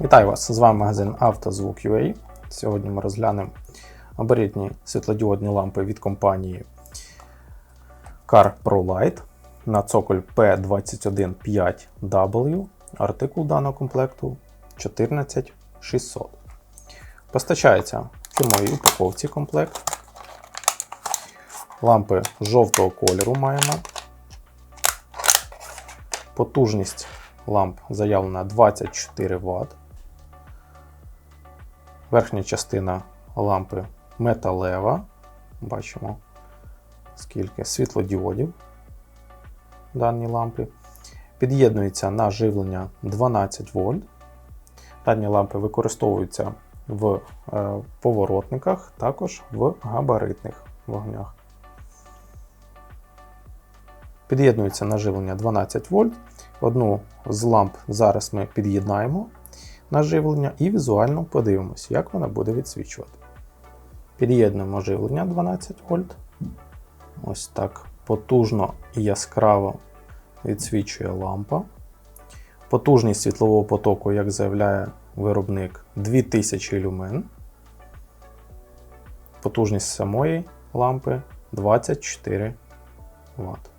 Вітаю вас! З вами магазин «Автозвук.UA». Сьогодні ми розглянемо габаритні світлодіодні лампи від компанії Car Pro Light на цоколь P215W. Артикул даного комплекту 14600. Постачається в фірмовій упаковці комплект. Лампи жовтого кольору маємо. Потужність ламп заявлена 24 Вт. Верхня частина лампи металева. Бачимо, скільки світлодіодів дані лампи. Під'єднується на живлення 12 вольт. Дані лампи використовуються в е, поворотниках, також в габаритних вогнях. Під'єднується на живлення 12 вольт. Одну з ламп зараз ми під'єднаємо на живлення і візуально подивимося, як вона буде відсвічувати. Під'єднуємо живлення 12 вольт. Ось так потужно і яскраво відсвічує лампа. Потужність світлового потоку, як заявляє виробник, 2000 люмен. Потужність самої лампи 24 Вт.